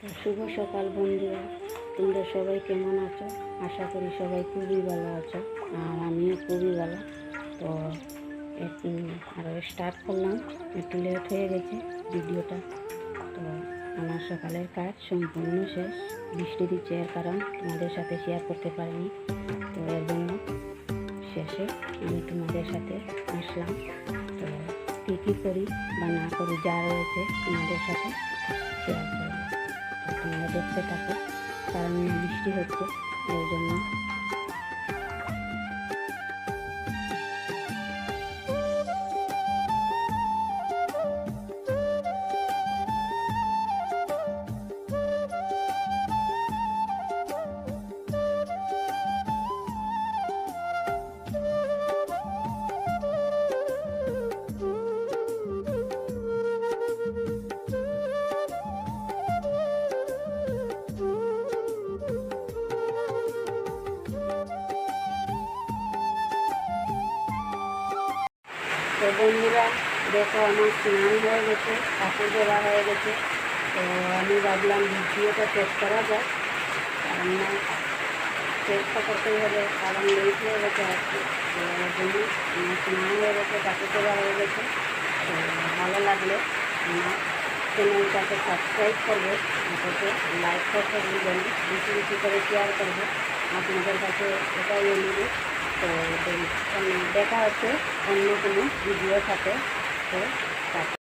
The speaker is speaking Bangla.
শুভ সকাল বন্ধুরা। তোমরা সবাই কেমন আছো? আশা করি সবাই খুবই ভালো আছো, আর আমিও খুবই ভালো। তো একটু আরও স্টার্ট করলাম, একটু লেট হয়ে গেছে ভিডিওটা। তো আমার সকালের কাজ সম্পূর্ণ শেষ। বৃষ্টি দিচ্ছে এর কারণ তোমাদের সাথে শেয়ার করতে পারিনি। তো এর জন্য শেষে আমি তোমাদের সাথে আসলাম। তো কী কী করি বা না করি যা রয়েছে তোমাদের সাথে দেখতে থাকো। কারণ বৃষ্টি হচ্ছে ওই জন্য তো বন্ধুরা, দেখো আমার স্নান হয়ে গেছে, কাপড় ধোয়া হয়ে গেছে। তো আমি ভাবলাম ভিডিওটা শেষ করা যায় কারণ না, চেষ্টা করতেই হবে, কারণ লেট হয়ে গেছে আর কি তো আমার স্নান হয়ে গেছে, কাপড় ধোয়া হয়ে গেছে। তো ভালো লাগলে আমার চ্যানেলটাকে সাবস্ক্রাইব করবে অথচ লাইক করতে ভুলবেন না। বেশি বেশি করে শেয়ার করবে। আপনাদের কাছে এটাই অনুরোধ। তো দেখা হচ্ছে অন্য কোনো ভিডিও সাথে তো।